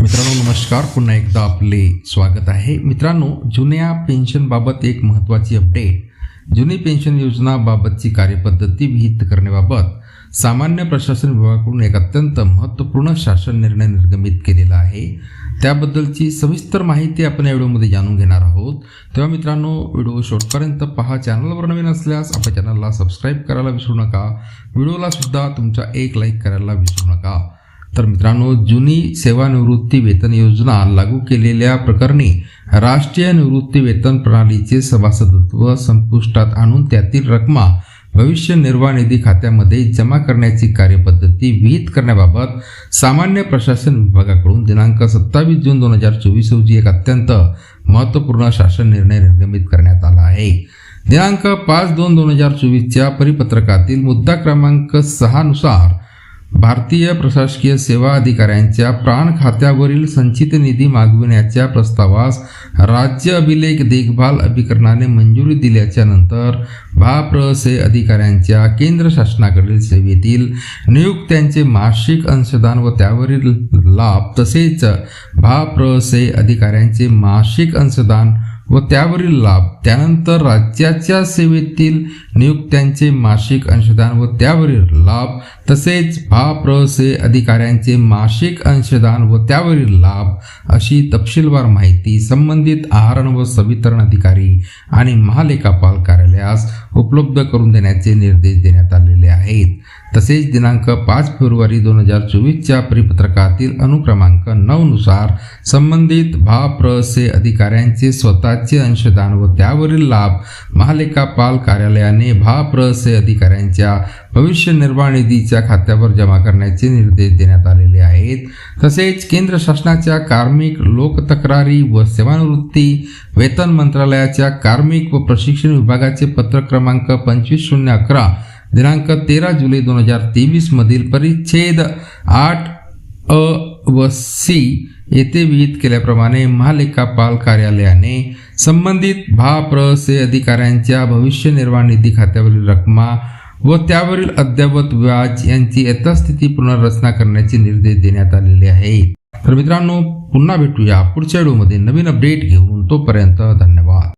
मित्रांनो नमस्कार. पुन्हा एकदा आपले स्वागत आहे. मित्रांनो जुन्या पेन्शनबाबत एक महत्त्वाची अपडेट जुनी पेन्शन योजनाबाबतची कार्यपद्धती विहित करण्याबाबत सामान्य प्रशासन विभागाकडून एक अत्यंत महत्त्वपूर्ण शासन निर्णय निर्गमित केलेला आहे. त्याबद्दलची सविस्तर माहिती आपण या व्हिडिओमध्ये जाणून घेणार आहोत. तेव्हा मित्रांनो व्हिडिओ शेवटपर्यंत पहा. चॅनलवर नवीन असल्यास आपल्या चॅनलला सबस्क्राईब करायला विसरू नका. व्हिडिओला सुद्धा तुमच्या एक लाईक करायला विसरू नका. तर मित्रांनो जुनी सेवानिवृत्ती वेतन योजना लागू केलेल्या प्रकरणी राष्ट्रीय निवृत्ती वेतन प्रणालीचे सभासदत्व संपुष्टात आणून त्यातील रकमा भविष्य निर्वाह निधी खात्यामध्ये जमा करण्याची कार्यपद्धती विहित करण्याबाबत सामान्य प्रशासन विभागाकडून दिनांक सत्तावीस जून दोन हजार चोवीस रोजी एक अत्यंत महत्त्वपूर्ण शासन निर्णय निर्गमित करण्यात आला आहे. दिनांक पाच दोन दोन हजार चोवीसच्या परिपत्रकातील मुद्दा क्रमांक सहानुसार भारतीय प्रशासकीय सेवा अधिकाऱ्यांच्या प्राण खात्यावरील संचित निधी मागविण्याच्या प्रस्तावास राज्य अभिलेख देखभाल अभिकरणाने मंजुरी दिल्याच्या नंतर भाप्रसे अधिकाऱ्यांच्या केंद्र शासनाकडील सेवेतील नियुक्त्यांचे मासिक अंशदान व त्यावरील लाभ तसेच भाप्रसे अधिकाऱ्यांचे मासिक अंशदान व त्यावरील लाभ त्यानंतर राज्याच्या सेवेतील नियुक्त्यांचे मासिक अंशदान व त्यावरील लाभ तसेच भाप्रसे अधिकाऱ्यांचे मासिक अंशदान व त्यावरील लाभ अशी तपशीलवार माहिती संबंधित आहारण व संवितरण अधिकारी आणि महालेखापाल कार्यालयास उपलब्ध करून देण्याचे निर्देश देण्यात आलेले आहेत. तसेच दिनांक पाच फेब्रुवारी दोन हजार चोवीसच्या परिपत्रकातील अनुक्रमांक नऊनुसार संबंधित भाप्रसे अधिकाऱ्यांचे स्वतःचे अंशदान व त्यावरील लाभ महालेखापाल कार्यालयाने भाप्रसे अधिकाऱ्यांच्या भविष्य निर्वाह निधीच्या खात्यावर जमा करण्याचे निर्देश देण्यात आलेले आहेत. तसेच केंद्र शासनाच्या कार्मिक लोकतक्रारी व सेवानिवृत्ती वेतन मंत्रालयाच्या कार्मिक व प्रशिक्षण विभागाचे पत्र क्रमांक पंचवीस शून्य अकरा दिनांक तेरा जुलै दोन हजार तेवीस मधील परिच्छेद आठ अ व सी येथे विहित केल्याप्रमाणे महालेखापाल कार्यालयाने संबंधित भाप्रसे अधिकाऱ्यांच्या भविष्य निर्वाह निधी खात्यावरील रकमा व त्यावरील अद्ययावत व्याज यांची यथास्थिती पुनर्रचना करण्याचे निर्देश देण्यात आलेले आहेत. तर मित्रांनो पुन्हा भेटूया पुढच्या व्हिडिओमध्ये. नवीन अपडेट घेऊन तोपर्यंत धन्यवाद.